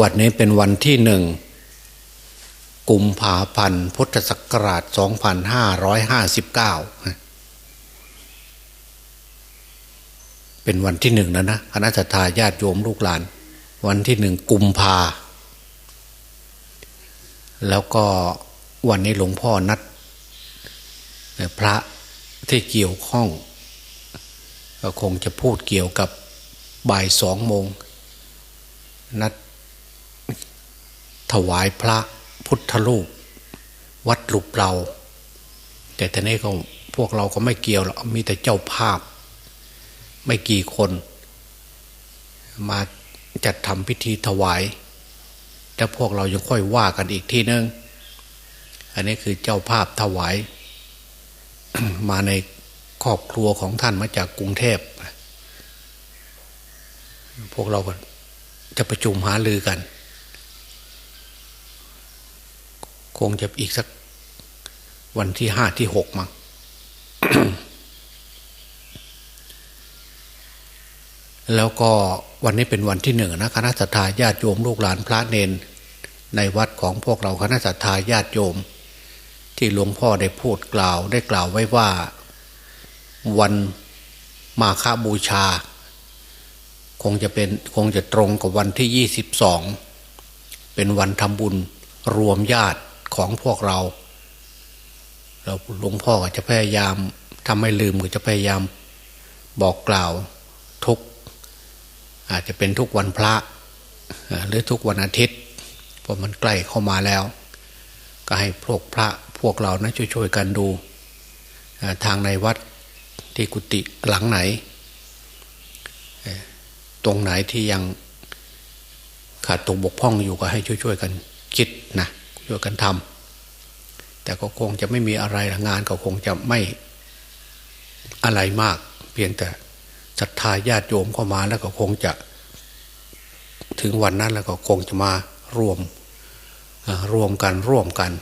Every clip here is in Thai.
วันนี้เป็นวันที่หนึ่งกุมภาพันธ์พุทธศักราช 2559 เป็นวันที่หนึ่งนะนะคณะทาญาติโยมลูกหลาน วันที่หนึ่งกุมภา แล้วก็วันนี้หลวงพ่อนัด พระที่เกี่ยวข้อง ก็คงจะพูดเกี่ยวกับบ่ายสองโมง นัด ถวายพระพุทธรูป วัดหลุบเรา แต่ตอนนี้ก็พวกเราก็ไม่เกี่ยวหรอกมีแต่เจ้าภาพ ไม่กี่คน มาจัดทำพิธีถวาย แล้วพวกเรายังค่อยว่ากันอีกทีนึง อันนี้คือเจ้าภาพถวาย มาในครอบครัวของท่านมาจากกรุงเทพ พวกเราก็จะประชุมหาลือกัน คงจะอีกสักวันที่ห้าที่หกมั้งแล้วก็วันนี้เป็นวันที่หนึ่งนะคณะสัตยาญาติโยมลูกหลานพระเนน ในวัดของพวกเราคณะสัตยาญาติโยม ที่หลวงพ่อได้พูดกล่าวได้กล่าวไว้ว่าวันมาฆบูชา คงจะเป็นคงจะตรงกับวันที่ยี่สิบสองเป็นวันทำบุญรวมญาติ ของพวกเรา เราหลวงพ่อจะพยายามทำให้ลืมก็จะพยายามบอกกล่าวทุก อาจจะเป็นทุกวันพระ หรือทุกวันอาทิตย์เพราะมันใกล้เข้ามาแล้ว ก็ให้พวกพระพวกเรานะช่วยๆกันดูทางในวัดที่กุฏิหลังไหน ตรงไหนที่ยังขาดตกบกพร่องอยู่ก็ให้ช่วยๆกันคิดนะ ช่วยกันทำแต่ก็คงจะไม่มีอะไรงานก็คงจะไม่อะไรมาก เพียงแต่ศรัทธาญาติโยมเข้ามาแล้วก็คงจะ ถึงวันนั้นแล้วก็คงจะมารวมรวมกันร่วมกัน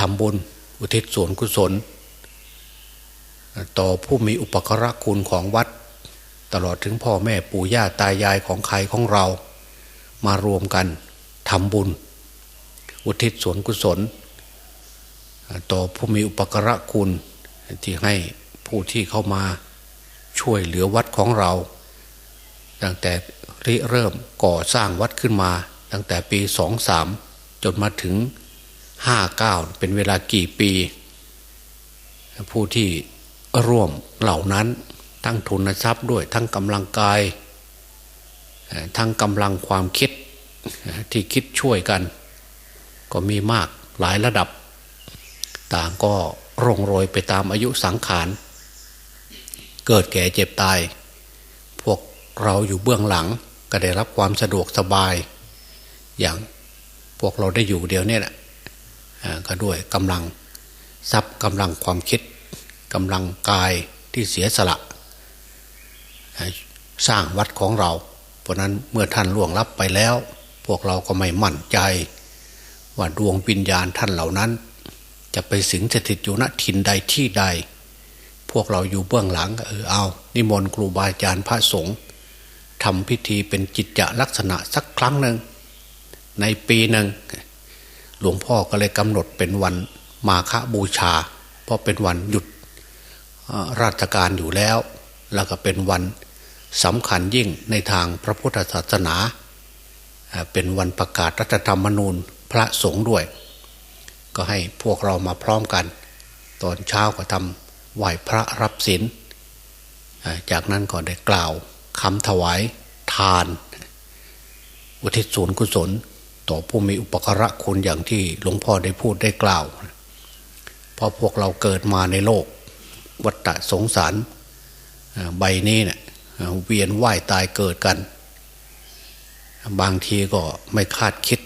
ทำบุญอุทิศส่วนกุศล ต่อผู้มีอุปกรคุณของวัด ตลอดถึงพ่อแม่ปู่ย่าตายายของใครของเรา มารวมกันทำบุญ อุทิศส่วนกุศล ต่อผู้มีอุปกรคุณที่ให้ผู้ที่เข้ามาช่วยเหลือวัดของเรา ตั้งแต่ริเริ่มก่อสร้างวัดขึ้นมา ตั้งแต่ปีสองสามจนมาถึงห้าเก้าเป็นเวลากี่ปี ผู้ที่ร่วมเหล่านั้นทั้งทุนทรัพย์ด้วยทั้งกำลังกาย ทั้งกำลังความคิดที่คิดช่วยกัน ก็มีมากหลายระดับ ต่างก็ร่งโรยไปตามอายุสังขาร เกิดแก่เจ็บตาย พวกเราอยู่เบื้องหลังก็ได้รับความสะดวกสบาย อย่างพวกเราได้อยู่เดียวนี่แหละก็ด้วยกำลังทรัพย์กำลังความคิดกำลังกายที่เสียสละสร้างวัดของเรา เพราะนั้นเมื่อท่านล่วงลับไปแล้ว พวกเราก็ไม่มั่นใจ ว่าดวงวิญญาณท่านเหล่านั้น จะไปสิงสถิตอยู่ณถิ่นใดที่ใด พวกเราอยู่เบื้องหลังเออเอา นิมนต์ครูบาอาจารย์พระสงฆ์ทำพิธีเป็นจิตจะลักษณะสักครั้งหนึ่ง ในปีหนึ่ง หลวงพ่อก็เลยกำหนดเป็นวันมาฆบูชา เพราะเป็นวันหยุดราชการอยู่แล้ว แล้วก็เป็นวันสำคัญยิ่งในทางพระพุทธศาสนา เป็นวันประกาศรัฐธรรมนูญ พระสงฆ์ด้วย ก็ให้พวกเรามาพร้อมกัน ตอนเช้าก็ทำไหว้พระรับศีลจากนั้นก็ได้กล่าวคำถวายทาน อุทิศส่วนกุศล ต่อผู้มีอุปกระคุณอย่างที่หลวงพ่อได้พูดได้กล่าวเพราะพวกเราเกิดมาในโลก วัฏสงสารใบนี้เนะี่ยเวียนว่ายตายเกิดกัน บางทีก็ไม่คาดคิด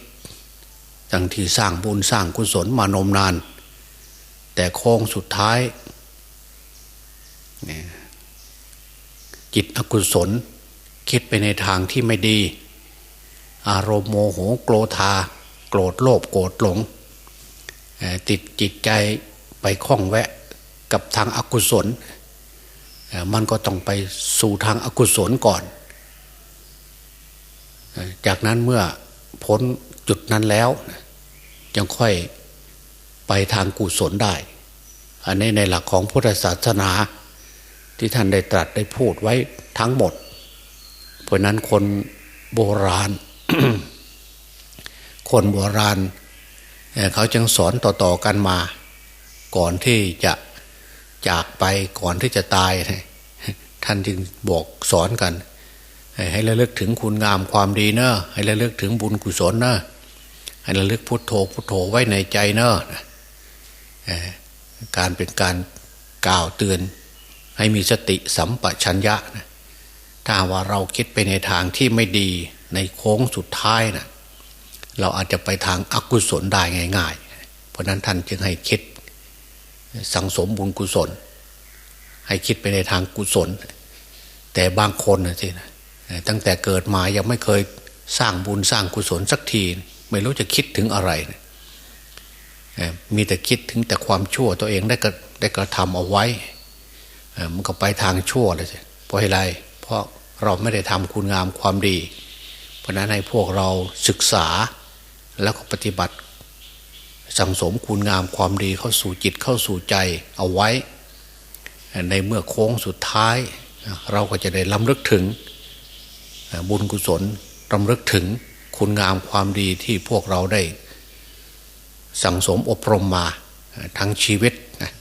ดังที่สร้างบุญสร้างกุศลมานมนาน แต่โค้งสุดท้ายจิตอกุศล คิดไปในทางที่ไม่ดี อารมณ์โมโหโกรธา โกรธโลภโกรธหลง ติดจิตใจไปคล้องแวะกับทางอากุศล มันก็ต้องไปสู่ทางอากุศลก่อน จากนั้นเมื่อพ้น นั้นแล้วยังค่อยไปทางกุศลได้ อันนี้ในหลักของพุทธศาสนาที่ท่านได้ตรัสได้พูดไว้ทั้งหมด เพราะนั้นคนโบราณ คนโบราณ เขาจึงสอนต่อๆกันมา ก่อนที่จะจากไปก่อนที่จะตาย ท่านจึงบอกสอนกัน ให้ระลึกถึงคุณงามความดีเนอะให้ระลึกถึงบุญกุศลเนอะ ให้ระลึกพุทโธพุทโธไว้ในใจเนอะการเป็นการกล่าวเตือน ให้มีสติสัมปชัญญะนะถ้าว่าเราคิดไปในทางที่ไม่ดีในโค้งสุดท้ายนะเราอาจจะไปทางอากุศลได้ง่าย ๆ เพราะนั้นท่านจึงให้คิดสังสมบุญกุศล ให้คิดไปในทางกุศล แต่บางคนนะสินะตั้งแต่เกิดมายังไม่เคยสร้างบุญสร้างกุศลสักที ไม่รู้จะคิดถึงอะไรนะมีแต่คิดถึงแต่ความชั่วตัวเองได้กระได้กระทำเอาไว้มันก็ไปทางชั่วเลยสิเพราะอะไรเพราะเราไม่ได้ทำคุณงามความดี เพราะนั้นให้พวกเราศึกษาแล้วก็ปฏิบัติ สังสมคุณงามความดีเข้าสู่จิตเข้าสู่ใจเอาไว้ ในเมื่อโค้งสุดท้าย เราก็จะได้ล้ำลึกถึงบุญกุศลรำลึกถึง คุณงามความดีที่พวกเราได้ สั่งสมอบรมมาทั้งชีวิตนะ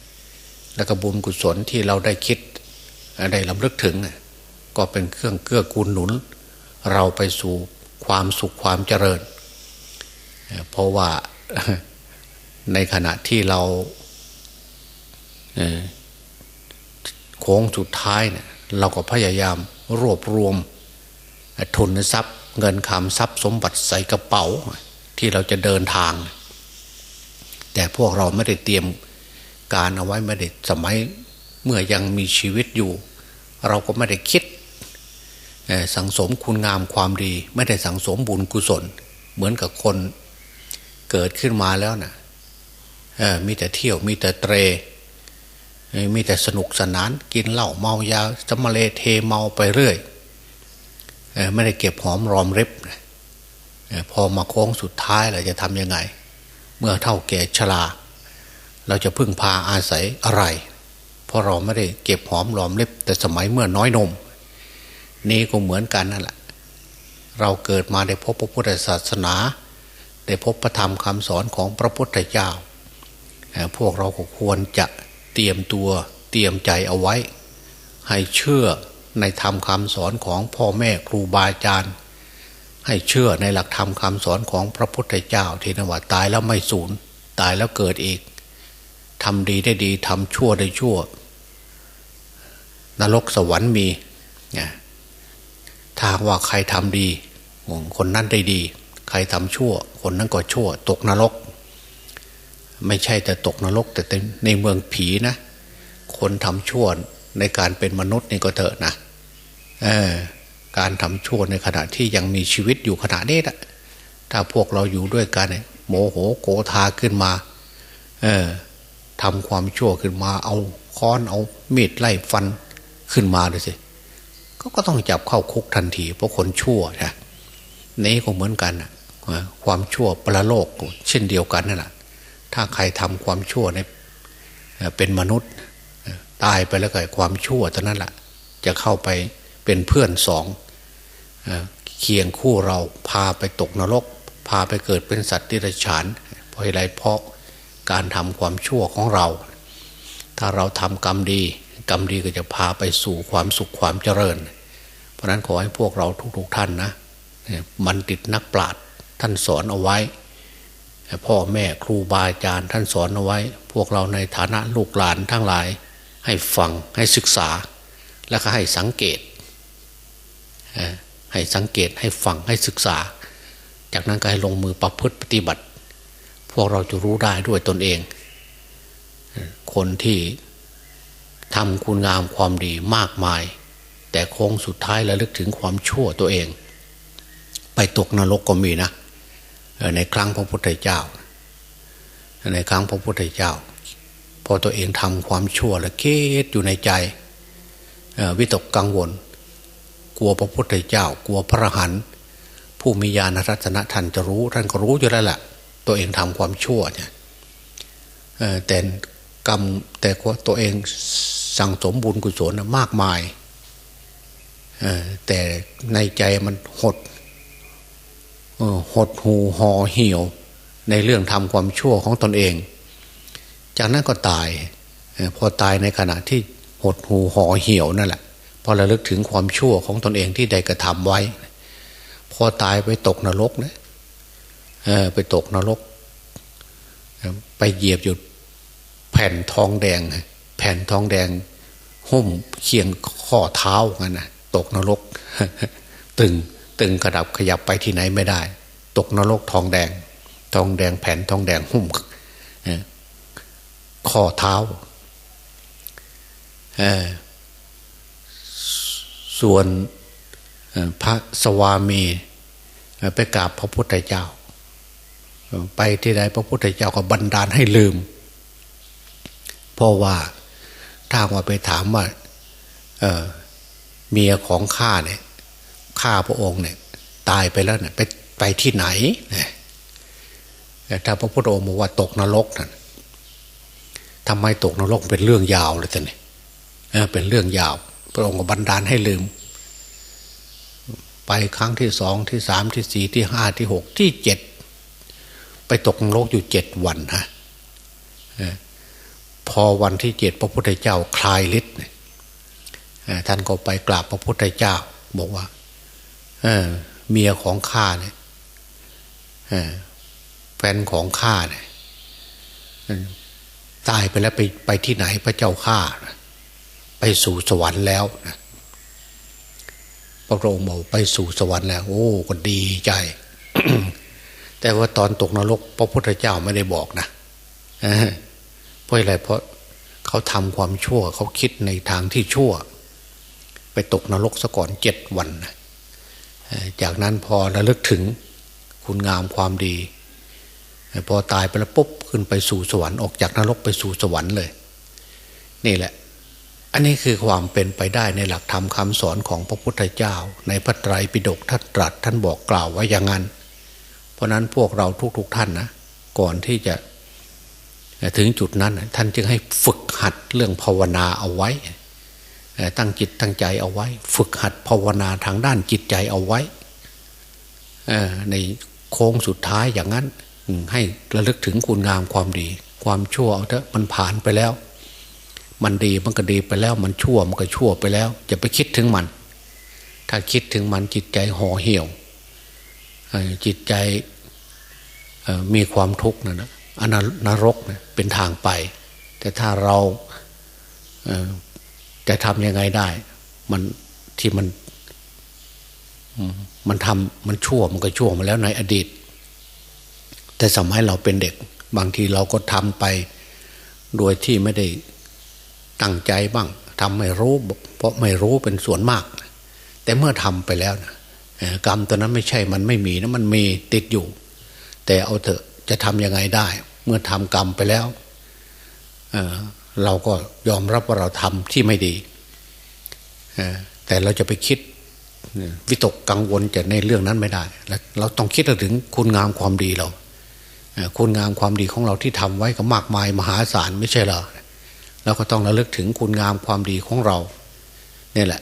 แล้วก็บุญกุศลที่เราได้คิดได้ลำลึกถึง ก็เป็นเครื่องเกื้อกูลหนุน เราไปสู่ความสุขความเจริญ เพราะว่าในขณะที่เราโค้งสุดท้ายเนี่ยเราก็พยายามรวบรวมทุนทรัพย์ เงินคำทรัพย์สมบัติใส่กระเป๋าที่เราจะเดินทาง แต่พวกเราไม่ได้เตรียมการเอาไว้ไม่ได้สมัยเมื่อยังมีชีวิตอยู่ เราก็ไม่ได้คิดสังสมคุณงามความดี ไม่ได้สังสมบุญกุศล เหมือนกับคนเกิดขึ้นมาแล้วนะ่ะมีแต่เที่ยวมีแต่เตรมีแต่สนุกสนานกินเหล้าเมายาสมเลเทเมาไปเรื่อย ไม่ได้เก็บหอมรอมริบพอมาโค้งสุดท้ายเราจะทำยังไง เมื่อเท่าแก่ชราเราจะพึ่งพาอาศัยอะไร เพราะเราไม่ได้เก็บหอมรอมริบแต่สมัยเมื่อน้อยนม นี่ก็เหมือนกันนั่นแหละ เราเกิดมาได้พบพระพุทธศาสนา ได้พบพระธรรมคำสอนของพระพุทธเจ้า พวกเราควรจะเตรียมตัวเตรียมใจเอาไว้ ให้เชื่อ ในธรรมคำสอนของพ่อแม่ครูบาอาจารย์ ให้เชื่อในหลักธรรมคำสอนของพระพุทธเจ้าที่นว่าตายแล้วไม่สูญตายแล้วเกิดอีกทำดีได้ดีทำชั่วได้ชั่ว นรกสวรรค์มีถ้าว่าใครทำดีคนนั้นได้ดี ใครทำชั่ว คนนั้นก็ชั่ว ตกนรก ไม่ใช่แต่ตกนรกแต่ในเมืองผีนะ คนทำชั่วในการเป็นมนุษย์นี่ก็เถอะนะ การทำชั่วในขณะที่ยังมีชีวิตอยู่ขณะนี้นะถ้าพวกเราอยู่ด้วยกันโมโหโกธาขึ้นมาทำความชั่วขึ้นมา เอาค้อนเอามีดไล่ฟันขึ้นมาเลยสิก็ก็ต้องจับเข้าคุกทันที เพราะคนชั่วนะนี้ก็เหมือนกันนะความชั่วประโลกเช่นเดียวกันนั่นแหละถ้าใครทำความชั่วในเป็นมนุษย์ ตายไปแล้วก็ความชั่วตอนนั้นแหละจะเข้าไป เป็นเพื่อนสองเคียงคู่เราพาไปตกนรก พาไปเกิดเป็นสัตว์ที่ไรฉานเพราะอะไรเพราะการทำความชั่วของเรา ถ้าเราทำกรรมดี กรรมดีก็จะพาไปสู่ความสุขความเจริญ เพราะนั้นขอให้พวกเราทุกๆท่านนะมันติดนักปราชญ์ท่านสอนเอาไว้ พ่อแม่ครูบาอาจารย์ท่านสอนเอาไว้ พวกเราในฐานะลูกหลานทั้งหลาย ให้ฟังให้ศึกษา แล้วก็ให้สังเกต ให้สังเกตให้ฟังให้ศึกษา จากนั้นก็ให้ลงมือประพฤติปฏิบัติ พวกเราจะรู้ได้ด้วยตนเอง คนที่ทำคุณงามความดีมากมาย แต่โค้งสุดท้ายระลึกถึงความชั่วตัวเอง ไปตกนรกก็มีนะในครั้งพระพุทธเจ้า ในครั้งพระพุทธเจ้า พอตัวเองทำความชั่วแล้วคิดอยู่ในใจวิตกกังวล กลัวพระพุทธเจ้า กลัวพระหันผู้มีญาณรัตนะท่านจะรู้ท่านก็รู้อยู่แล้วแหละตัวเองทำความชั่วเนี่ยแต่กรรมแต่ตัวเองสั่งสมบุญกุศลมากมายแต่ในใจมันหดหดหูห่อเหี่ยว ในเรื่องทำความชั่วของตนเอง จากนั้นก็ตายพอตายในขณะที่หดหูห่อเหี่ยวนั่นแหละ พอระลึกถึงความชั่วของตนเองที่ได้กระทำไว้ พอตายไปตกนรกนะไปตกนรก ไปเหยียบอยู่แผ่นทองแดง แผ่นทองแดงหุ้มเคียงข้อเท้ากันนะตกนรก ตึงตึงกระดับขยับไปที่ไหนไม่ได้ ตกนรกทองแดง ทองแดงแผ่นทองแดงหุ้มข้อเท้า เออ ส่วนพระสวามีไปกราบพระพุทธเจ้า ไปที่ใดพระพุทธเจ้าก็บันดาลให้ลืม เพราะว่าถ้าว่าไปถามว่าเเมียของข้าเนี่ยข้าพระองค์เนี่ย ตายไปแล้วเนี่ยไปไปที่ไหนเนี่ยถ้าพระพุทธองค์บอกว่าตกนรกนั่นทำไมตกนรกเป็นเรื่องยาวเลยท่านเนี่ยเป็นเรื่องยาว ระองค์บันดาลให้ลืม ไปครั้งที่สองที่สามที่สี่ที่ห้าที่หกที่เจ็ดไปตกนรกอยู่เจ็ดวันฮะพอวันที่เจ็ดพระพุทธเจ้าคลายฤทธิ์ท่านก็ไปกราบพระพุทธเจ้า บอกว่าเเมียของข้าเนี่ยแฟนของข้าเนี่ยตายไปแล้วไปไปที่ไหนพระเจ้าข้า ไปสู่สวรรค์แล้วนะพระองค์บอกไปสู่สวรรค์แล้ว โอ้ก็ดีใจ แต่ว่าตอนตกนรก พระพุทธเจ้าไม่ได้บอกนะเพราะอะไรเพราะเขาทำความชั่ว เขาคิดในทางที่ชั่ว ไปตกนรกซะก่อนเจ็ดวันจากนั้นพอระลึกถึงคุณงามความดี พอตายไปแล้วปุ๊บขึ้นไปสู่สวรรค์ออกจากนรกไปสู่สวรรค์เลย นี่แหละ อันนี้คือความเป็นไปได้ในหลักธรรมคำสอนของพระพุทธเจ้า ในพระไตรปิฎกท่านตรัสท่านบอกกล่าวไว้อย่างนั้น เพราะนั้นพวกเราทุกๆทท่านนะก่อนที่จะถึงจุดนั้นท่านจึงให้ฝึกหัดเรื่องภาวนาเอาไว้ ตั้งจิตตั้งใจเอาไว้ ฝึกหัดภาวนาทางด้านจิตใจเอาไว้ในโค้งสุดท้ายอย่างนั้นให้ระลึกถึงคุณงามความดี ความชั่วเอาเถอะมันผ่านไปแล้ว มันดีมันก็ดีไปแล้ว มันชั่วมันก็ชั่วไปแล้วอย่าไปคิดถึงมัน ถ้าคิดถึงมันจิตใจห่อเหี่ยวจิตใจมีความทุกข์นะนะอนนรกเนี่ยเป็นทางไป แต่ถ้าเราจะทำยังไงได้ มันที่มันมันทำมันชั่วมันก็ชั่วมาแล้วในอดีต แต่สมัยเราเป็นเด็ก บางทีเราก็ทำไป โดยที่ไม่ได้ ตั้งใจบ้างทำไม่รู้ เพราะไม่รู้เป็นส่วนมาก แต่เมื่อทำไปแล้วนะกรรมตัวนั้นไม่ใช่มันไม่มีนะมันมีติดอยู่ แต่เอาเถอะจะทำยังไงได้ เมื่อทำกรรมไปแล้วเเราก็ยอมรับว่าเราทำที่ไม่ดี แต่เราจะไปคิดวิตกกังวลจะในเรื่องนั้นไม่ได้ เราต้องคิดถึงคุณงามความดีเราคุณงามความดีของเราที่ทำไว้ก็มากมายมหาศาลไม่ใช่เหรอ เราก็ต้องระลึกถึงคุณงามความดีของเราเนี่ยแหละ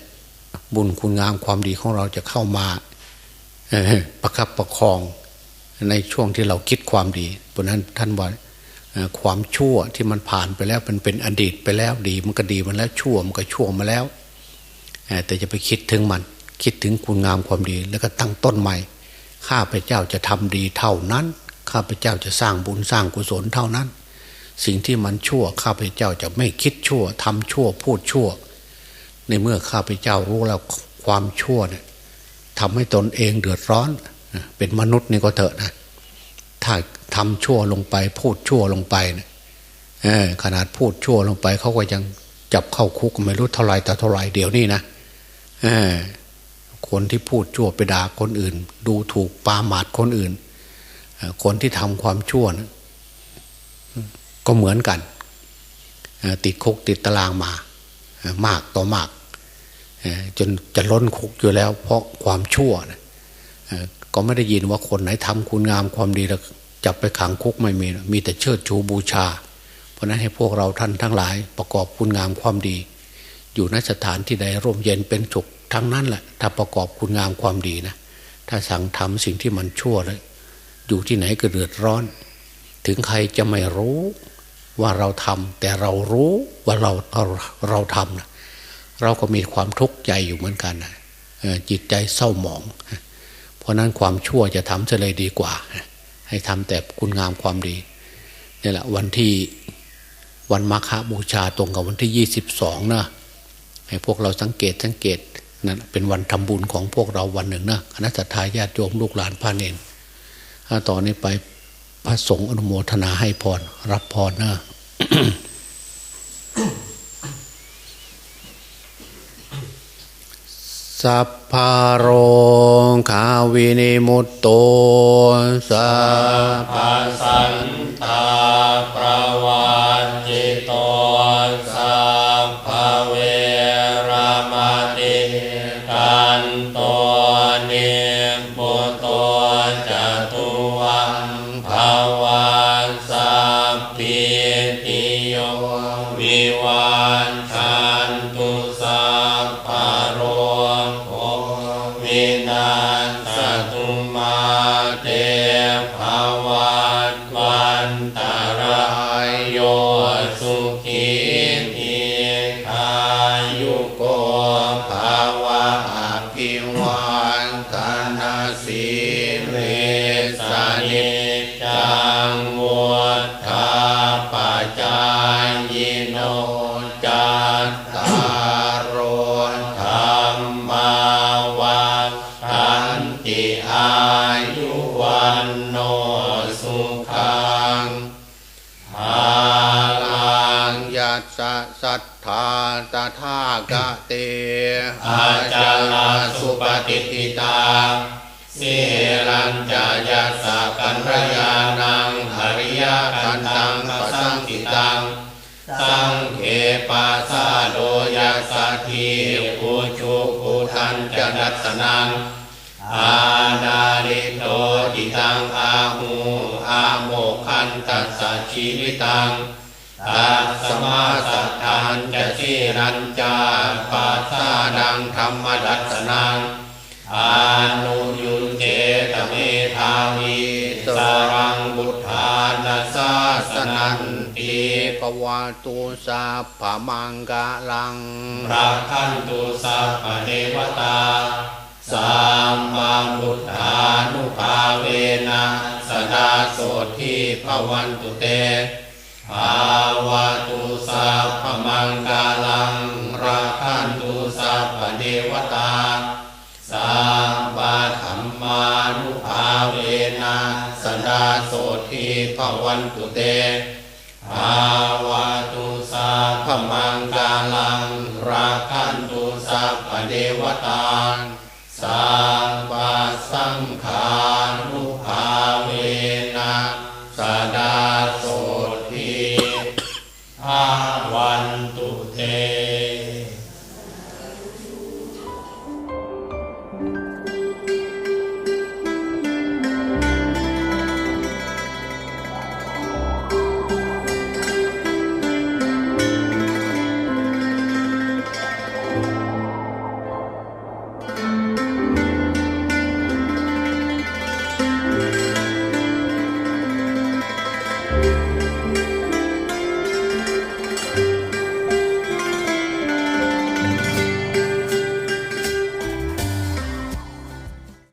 บุญคุณงามความดีของเราจะเข้ามาประคับประคองในช่วงที่เราคิดความดีเพราะนั้นท่านว่าความชั่วที่มันผ่านไปแล้วมันเป็นอดีตไปแล้วดีมันก็ดีมันแล้วชั่วมันก็ชั่วมาแล้ว แต่จะไปคิดถึงมัน คิดถึงคุณงามความดี แล้วก็ตั้งต้นใหม่ ข้าพเจ้าจะทำดีเท่านั้น ข้าพเจ้าจะสร้างบุญสร้างกุศลเท่านั้น สิ่งที่มันชั่วข้าพเจ้าจะไม่คิดชั่วทำชั่วพูดชั่ว ในเมื่อข้าพเจ้ารู้แล้วความชั่วเนี่ยทำให้ตนเองเดือดร้อน เป็นมนุษย์นี่ก็เถอะนะ ถ้าทำชั่วลงไป พูดชั่วลงไปเนี่ยขนาดพูดชั่วลงไปเขาก็ยังจับเข้าคุกไม่รู้เท่าไรแต่เท่าไรเดี๋ยวนี้นะคนที่พูดชั่วไปด่าคนอื่น ดูถูกปาหมาดคนอื่น คนที่ทำความชั่วนะ ก็เหมือนกัน ติดคุกติดตารางมามากต่อมาก จนจะล้นคุกอยู่แล้ว เพราะความชั่วนะก็ไม่ได้ยินว่าคนไหนทำคุณงามความดีแล้วจับไปขังคุกไม่มี มีแต่เชิดชูบูชา เพราะนั้นให้พวกเราท่านทั้งหลายประกอบคุณงามความดี อยู่ในสถานที่ใดร่มเย็นเป็นสุขทั้งนั้นแหละถ้าประกอบคุณงามความดีนะถ้าสั่งทำสิ่งที่มันชั่วเลยอยู่ที่ไหนก็เดือดร้อน ถึงใครจะไม่รู้ ว่าเราทำแต่เรารู้ว่าเราเราเราทำนะเราก็มีความทุกข์ใจอยู่เหมือนกันนะจิตใจเศร้าหมอง เพราะนั้นความชั่วจะทำจะเลยดีกว่า ให้ทำแต่คุณงามความดีนี่แหละวันที่วันมาฆบูชาตรงกับวันที่ยี่สิบสองนะให้พวกเราสังเกตสังเกตนั่นเป็นวันทำบุญของพวกเราวันหนึ่งนะคณะสัตยาญาติโยมลูกหลานพระเนนถ้าต่อนนี้ไป พระสงฆ์อนุโมทนาให้พร รับพรนะสัพพาโรงขาวินิมุตโตสัพพปัสสันตา วันธนาสีเลสานิจัง สุปฏิทิตาสิรัญจายัสสะกันรยานังหริยคันตังปสังติตัง สังเขปัสสะโดยัสสะทีอุชุปุทันจนัสนัง อาดาลิโตติตังอาหูอาโมคันตัสสชีวิตังตัสมาสัทธานจะชีรัญจาปัสสาดังธรรมดัสนัง อานุยุนเจตเมธาวีสารังบุทธานาสาสนันติปวาตูสาผามังกะลังรักขันตุสัพเทวตาสัมมาบุทธานุภาเวนะสดาโสทีภวันตุเตภา ภวันตุเตอาวาตุสาพมังกาลัง ราคันตุสาปเดวตาสาพพสังขารุภาเวนะสดาโสทีอาวันต